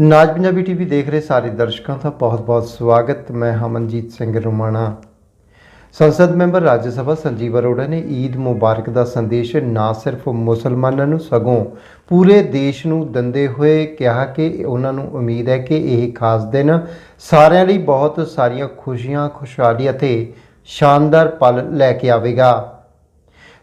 ਨਾਜ Punjabi TV ਦੇਖ ਰਹੇ ਸਾਰੇ ਦਰਸ਼ਕਾਂ ਦਾ ਬਹੁਤ-ਬਹੁਤ ਸਵਾਗਤ। ਮੈਂ ਹਮਨਜੀਤ ਸਿੰਘ ਰੁਮਾਣਾ। ਸੰਸਦ ਮੈਂਬਰ ਰਾਜ ਸਭਾ ਸੰਜੀਵ ਅਰੋੜਾ ਨੇ ਈਦ ਮੁਬਾਰਕ ਦਾ ਸੰਦੇਸ਼ ਨਾ ਸਿਰਫ ਮੁਸਲਮਾਨਾਂ ਨੂੰ, ਸਗੋਂ ਪੂਰੇ ਦੇਸ਼ ਨੂੰ ਦਿੰਦੇ ਹੋਏ ਕਿਹਾ ਕਿ ਉਹਨਾਂ ਨੂੰ ਉਮੀਦ ਹੈ ਕਿ ਇਹ ਖਾਸ ਦਿਨ ਸਾਰਿਆਂ ਲਈ ਬਹੁਤ ਸਾਰੀਆਂ ਖੁਸ਼ੀਆਂ, ਖੁਸ਼ਹਾਲੀ ਅਤੇ ਸ਼ਾਨਦਾਰ ਪਲ ਲੈ ਕੇ ਆਵੇਗਾ।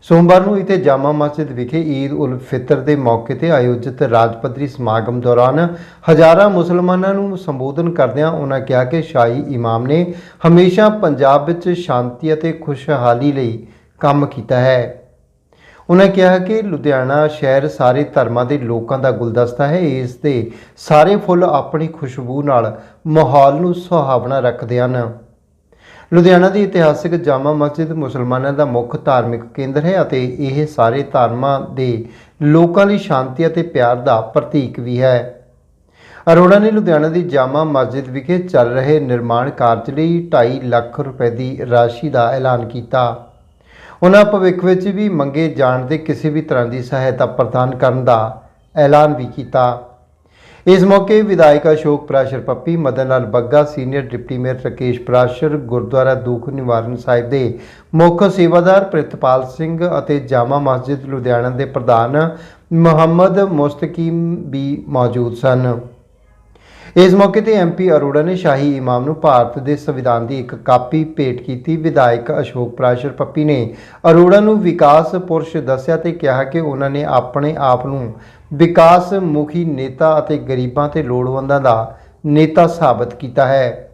ਸੋਮਵਾਰ ਨੂੰ ਇਥੇ ਜਾਮਾ ਮਸਜਿਦ ਵਿਖੇ ਈਦ ਉਲ ਫਿਤਰ ਦੇ ਮੌਕੇ ਤੇ ਆਯੋਜਿਤ ਰਾਜ ਪੱਧਰੀ ਸਮਾਗਮ ਦੌਰਾਨ ਹਜ਼ਾਰਾਂ ਮੁਸਲਮਾਨਾਂ ਨੂੰ ਸੰਬੋਧਨ ਕਰਦਿਆਂ ਉਹਨਾਂ ਕਿਹਾ ਕਿ ਸ਼ਾਹੀ ਇਮਾਮ ਨੇ ਹਮੇਸ਼ਾ ਪੰਜਾਬ ਵਿੱਚ ਸ਼ਾਂਤੀ ਅਤੇ ਖੁਸ਼ਹਾਲੀ ਲਈ ਕੰਮ ਕੀਤਾ ਹੈ। ਉਹਨਾਂ ਕਿਹਾ ਕਿ ਲੁਧਿਆਣਾ ਸ਼ਹਿਰ ਸਾਰੇ ਧਰਮਾਂ ਦੇ ਲੋਕਾਂ ਦਾ ਗੁਲਦਸਤਾ ਹੈ। ਇਸ ਦੇ ਸਾਰੇ ਫੁੱਲ ਆਪਣੀ ਖੁਸ਼ਬੂ ਨਾਲ ਮਾਹੌਲ ਨੂੰ ਸੁਹਾਵਣਾ ਰੱਖਦੇ ਹਨ। ਲੁਧਿਆਣਾ ਦੀ ਇਤਿਹਾਸਿਕ ਜਾਮਾ ਮਸਜਿਦ ਮੁਸਲਮਾਨਾਂ ਦਾ ਮੁੱਖ ਧਾਰਮਿਕ ਕੇਂਦਰ ਹੈ ਅਤੇ ਇਹ ਸਾਰੇ ਧਰਮਾਂ ਦੇ ਲੋਕਾਂ ਲਈ ਸ਼ਾਂਤੀ ਅਤੇ ਪਿਆਰ ਦਾ ਪ੍ਰਤੀਕ ਵੀ ਹੈ। ਅਰੋੜਾ ਨੇ ਲੁਧਿਆਣਾ ਦੀ ਜਾਮਾ ਮਸਜਿਦ ਵਿਖੇ ਚੱਲ ਰਹੇ ਨਿਰਮਾਣ ਕਾਰਜ ਲਈ 2.5 ਲੱਖ ਰੁਪਏ ਦੀ ਰਾਸ਼ੀ ਦਾ ਐਲਾਨ ਕੀਤਾ। ਉਹਨਾਂ ਭਵਿੱਖ ਵਿੱਚ ਵੀ ਮੰਗੇ ਜਾਣ ਦੇ ਕਿਸੇ ਵੀ ਤਰ੍ਹਾਂ ਦੀ ਸਹਾਇਤਾ ਪ੍ਰਦਾਨ ਕਰਨ ਦਾ ਐਲਾਨ ਵੀ ਕੀਤਾ। ਇਸ ਮੌਕੇ ਵਿਧਾਇਕ Ashok Prashar Pappi, Madan Lal Bagga, senior deputy mayor Rakesh Prashar, Gurdwara Dukh Niwaran Sahib ਦੇ ਮੁੱਖ ਸੇਵਾਦਾਰ ਪ੍ਰਿਤਪਾਲ ਸਿੰਘ ਅਤੇ ਜਾਮਾ ਮਸਜਿਦ ਲੁਧਿਆਣਾ ਦੇ ਪ੍ਰਧਾਨ ਮੁਹੰਮਦ ਮੁਸਤਕੀਮ ਵੀ ਮੌਜੂਦ ਸਨ। ਇਸ ਮੌਕੇ ਤੇ ਐਮਪੀ ਅਰੋੜਾ ਨੇ ਸ਼ਾਹੀ ਇਮਾਮ ਨੂੰ ਭਾਰਤ ਦੇ ਸੰਵਿਧਾਨ ਦੀ ਇੱਕ ਕਾਪੀ ਭੇਟ ਕੀਤੀ। ਵਿਧਾਇਕ ਅਸ਼ੋਕ ਪ੍ਰਾਸ਼ਰ ਪੱਪੀ ਨੇ ਅਰੋੜਾ ਨੂੰ ਵਿਕਾਸ ਪੁਰਸ਼ ਦੱਸਿਆ ਤੇ ਕਿਹਾ ਕਿ ਉਹਨਾਂ ਨੇ ਆਪਣੇ ਆਪ ਨੂੰ ਵਿਕਾਸ ਮੁਖੀ ਨੇਤਾ ਅਤੇ ਗਰੀਬਾਂ ਤੇ ਲੋੜਵੰਦਾਂ ਦਾ ਨੇਤਾ ਸਾਬਤ ਕੀਤਾ ਹੈ।